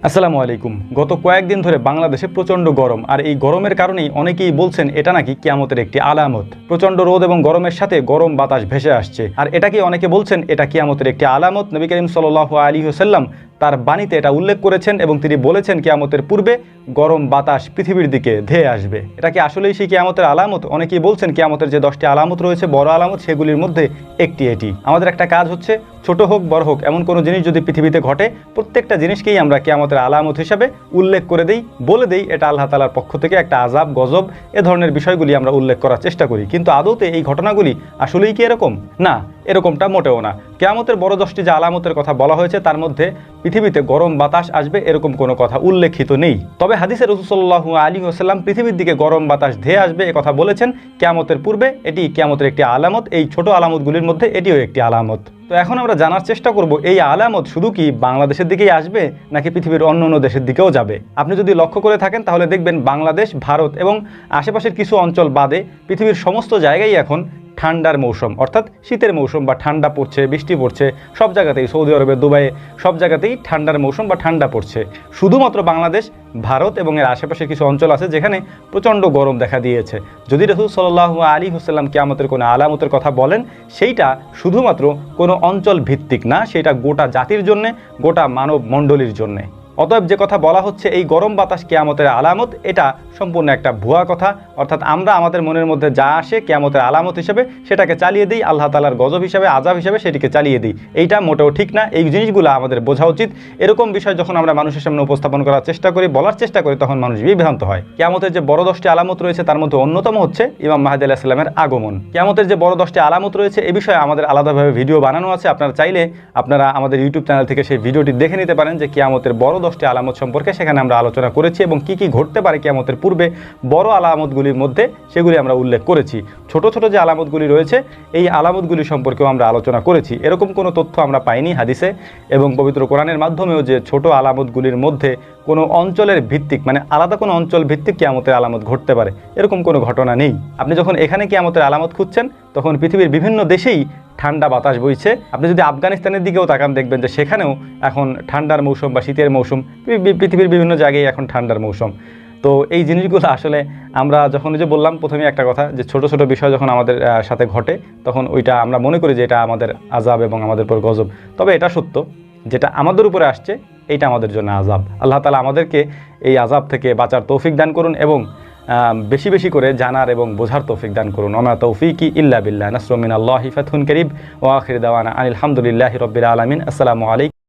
আসসালামু আলাইকুম। গত কয়েকদিন ধরে বাংলাদেশে প্রচণ্ড গরম, আর এই গরমের কারণেই অনেকেই বলছেন এটা নাকি কিয়ামতের একটি আলামত। প্রচণ্ড রোদ এবং গরমের সাথে গরম বাতাস ভেসে আসছে, আর এটাকে অনেকে বলছেন এটা কিয়ামতের একটি আলামত? নবী করিম সাল আলী হোসাল্লাম তার বাণীতে এটা উল্লেখ করেছেন এবং তিনি বলেছেন কেয়ামতের পূর্বে গরম বাতাস পৃথিবীর দিকে ধেয়ে আসবে। এটা কি আসলেই সেই কেয়ামতের আলামত? অনেকেই বলছেন কেয়ামতের যে দশটি আলামত রয়েছে, বড় আলামত, সেগুলির মধ্যে একটি এটি। আমাদের একটা কাজ হচ্ছে, ছোট হোক, বড় হোক, এমন কোনো জিনিস যদি পৃথিবীতে ঘটে, প্রত্যেকটা জিনিসকেই আমরা কেয়ামতের আলামত হিসাবে উল্লেখ করে দিই, বলে দিই, এটা আল্লাহ তালার পক্ষ থেকে একটা আজাব গজব, এ ধরনের বিষয়গুলি আমরা উল্লেখ করার চেষ্টা করি। কিন্তু আদৌতে এই ঘটনাগুলি আসলেই কি এরকম? না, এরকমটা মোটেও না। কেয়ামতের বড় দশটি যে আলামতের কথা বলা হয়েছে, তার মধ্যে পৃথিবীতে গরম বাতাস আসবে এরকম কোনো কথা উল্লেখিত নেই। তবে হাদিসের রসুসল্লাহ আলী ওসাল্লাম পৃথিবীর দিকে গরম বাতাস ধেয়ে আসবে কথা বলেছেন। কেয়ামতের পূর্বে এটি কেয়ামতের একটি আলামত। এই ছোট আলামতগুলির মধ্যে এটিও একটি আলামত। তো এখন আমরা জানার চেষ্টা করব, এই আলামত শুধু কি বাংলাদেশের দিকেই আসবে নাকি পৃথিবীর অন্য অন্য দেশের দিকেও যাবে? আপনি যদি লক্ষ্য করে থাকেন, তাহলে দেখবেন বাংলাদেশ, ভারত এবং আশেপাশের কিছু অঞ্চল বাদে পৃথিবীর সমস্ত জায়গায় এখন ঠান্ডার মৌসুম, অর্থাৎ শীতের মৌসুম বা ঠান্ডা পড়ছে, বৃষ্টি পড়ছে, সব জায়গাতেই, সৌদি আরবে, দুবাইয়ে, সব জায়গাতেই ঠান্ডার মৌসুম বা ঠান্ডা পড়ছে। শুধুমাত্র বাংলাদেশ, ভারত এবং এর আশেপাশে কিছু অঞ্চল আছে যেখানে প্রচণ্ড গরম দেখা দিয়েছে। যদি রসুল সাল্লাহ আলী হুসাল্লাম কিয়ামতের কোনো আলামতের কথা বলেন, সেইটা শুধুমাত্র কোনো অঞ্চল ভিত্তিক না সেটা গোটা জাতির জন্যে গোটা মানব মণ্ডলীর জন্যে। অতএব যে কথা বলা হচ্ছে এই গরম বাতাস কেয়ামতের আলামত, এটা সম্পূর্ণ একটা ভুয়া কথা। অর্থাৎ আমরা আমাদের মনের মধ্যে যা আসে কেয়ামতের আলামত হিসেবে সেটাকে চালিয়ে দিই, আল্লাহ তালার গজব হিসাবে আজাব হিসাবে সেটিকে চালিয়ে দিই। এইটা মোটেও ঠিক না। এই জিনিসগুলো আমাদের বোঝা উচিত। এরকম বিষয় যখন আমরা মানুষের সামনে উপস্থাপন করার চেষ্টা করি, বলার চেষ্টা করি, তখন মানুষ বিভ্রান্ত হয়। কেয়ামতের যে বড় দশটি আলামত রয়েছে, তার মধ্যে অন্যতম হচ্ছে ইমাম মাহাদি আলাহ সাল্লামের আগমন। কেয়ামতের যে বড় দশটি আলামত রয়েছে, এ বিষয়ে আমাদের আলাদাভাবে ভিডিও বানানো আছে। আপনারা চাইলে আপনারা আমাদের ইউটিউব চ্যানেল থেকে সেই ভিডিওটি দেখে নিতে পারেন যে কেয়ামতের বড় দশটি আলামত সম্পর্কে সেখানে আমরা আলোচনা করেছি এবং কি কি ঘটতে পারে কেয়ামতের পূর্বে, বড় আলামতগুলির মধ্যে সেগুলি আমরা উল্লেখ করেছি। ছোট ছোট যে আলামতগুলি রয়েছে, এই আলামতগুলি সম্পর্কেও আমরা আলোচনা করেছি। এরকম কোনো তথ্য আমরা পাইনি হাদিসে এবং পবিত্র কোরআনের মাধ্যমেও যে ছোট আলামতগুলির মধ্যে কোনো অঞ্চলের ভিত্তিক মানে আলাদা কোনো অঞ্চল ভিত্তিক কেয়ামতের আলামত ঘটতে পারে। এরকম কোনো ঘটনা নেই। আপনি যখন এখানে কেয়ামতের আলামত খুঁজছেন তখন পৃথিবীর বিভিন্ন দেশেই ঠান্ডা বাতাস বইছে। আপনি যদি আফগানিস্তানের দিকেও তাকান, দেখবেন যে সেখানেও এখন ঠান্ডার মৌসুম বা শীতের মৌসুম পৃথিবীর বিভিন্ন জায়গায় এখন ঠান্ডার মৌসুম। তো এই জিনিসগুলো আসলে আমরা যখন যে বললাম প্রথমে একটা কথা, যে ছোট ছোট বিষয় যখন আমাদের সাথে ঘটে, তখন ওইটা আমরা মনে করি যে এটা আমাদের আজাব এবং আমাদের উপর গজব। তবে এটা সত্য, যেটা আমাদের উপরে আসছে, এইটা আমাদের জন্য আজাব আল্লাহ তালা আমাদেরকে এই আজাব থেকে বাঁচার তৌফিক দান করুন এবং বেশি বেশি করে জানার এবং বোঝার তৌফিক দান করুন। ওমা তৌফিকি ইল্লা বিল্লাহ। নাসরমিন আল্লাহ ফাথুন করিব। ও আখির দাওয়ানা আলহামদুলিল্লাহ হামদুলিল্লাহ রবিল আলমিন। আসসালামু আলাইকুম।